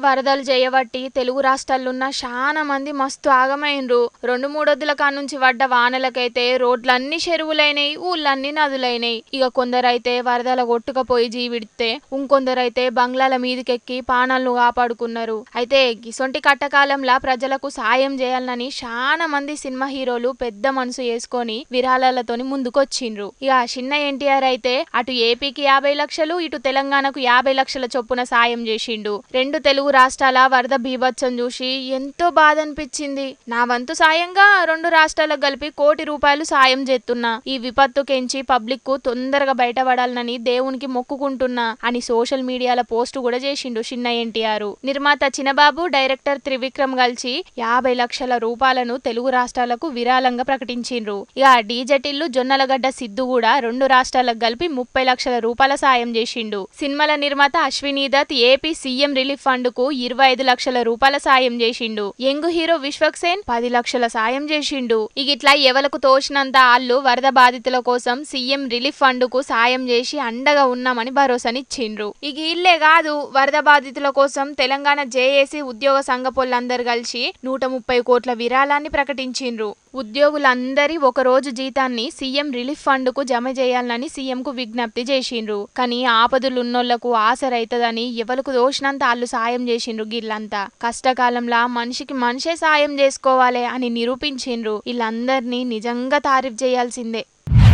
వరదలు చేయబట్టి తెలుగు రాష్ట్రాలున్న చాలా మంది మస్తు ఆగమైనరు రెండు మూడొద్దుల కానుంచి పడ్డ వానలకైతే రోడ్లన్నీ చెరువులైనయి ఊళ్ళన్నీ నదులైనయి. ఇక కొందరైతే వరదల కొట్టుకపోయి జీవిడితే ఇంకొందరైతే బంగ్లాల మీదకెక్కి పానాలను కాపాడుకున్నారు. అయితే గిసొంటి కట్టకాలంలా ప్రజలకు సాయం చేయాలని చాలా మంది సినిమా హీరోలు పెద్ద మనసు వేసుకొని విరాళాలతోని ముందుకొచ్చిండ్రు. ఇక చిన్న ఎన్టీఆర్ అయితే అటు ఏపీకి యాభై లక్షలు ఇటు తెలంగాణకు యాభై లక్షల చొప్పున సాయం చేసిండు. రెండు తెలుగు రాష్ట్రాల వరద బీభత్సం చూసి ఎంతో బాధ అనిపించింది నా వంతు సాయంగా రెండు రాష్ట్రాలకు కలిపి కోటి రూపాయలు సాయం చేస్తున్నా. ఈ విపత్తు కెంచి పబ్లిక్కు తొందరగా బయటపడాలని దేవునికి మొక్కుకుంటున్నా అని సోషల్ మీడియాలో పోస్ట్ కూడా చేసిండు చిన్న ఎన్టీఆర్. నిర్మాత చిన్నబాబు డైరెక్టర్ త్రివిక్రమ్ కలిసి యాభై లక్షల రూపాయలను తెలుగు రాష్ట్రాలకు విరాళంగా ప్రకటించిండ్రు. ఇక డీజటిల్లు జొన్నలగడ్డ సిద్ధు కూడా రెండు రాష్ట్రాలకు కలిపి ముప్పై లక్షల రూపాయల సాయం చేసిండు. సినిమాల నిర్మాత Ashwini Dutt AP CM relief ఫండ్కు ఇరవై ఐదు లక్షల రూపాయల సాయం చేసిండు. యంగ్ హీరో విశ్వక్ సేన్ పది లక్షల సాయం చేసిండు. ఇక ఇట్లా ఎవలకు తోచినంత ఆళ్ళు వరద బాధితుల కోసం సీఎం రిలీఫ్ ఫండ్కు సాయం చేసి అండగా ఉన్నామని భరోసానిచ్చిండ్రు. ఇక ఇల్లే కాదు వరద బాధితుల కోసం తెలంగాణ జేఏసీ ఉద్యోగ సంఘ పొల్లందరూ కలిసి నూట ముప్పై కోట్ల విరాళాన్ని ప్రకటించిండ్రు. ఉద్యోగులందరి ఒక రోజు జీతాన్ని సీఎం రిలీఫ్ ఫండ్కు జమ చేయాలని సీఎం కు విజ్ఞప్తి చేసిండ్రు. కానీ ఆపదలున్నోళ్ళకు ఆసరైతదని ఎవలకు దోషినంత వాళ్ళు సాయం చేసిండ్రు గిల్లంతా కష్టకాలంలా మనిషికి మనిషే సాయం చేసుకోవాలి అని నిరూపించిండ్రు. వీళ్ళందరినీ నిజంగా తారీఫ్ చేయాల్సిందే.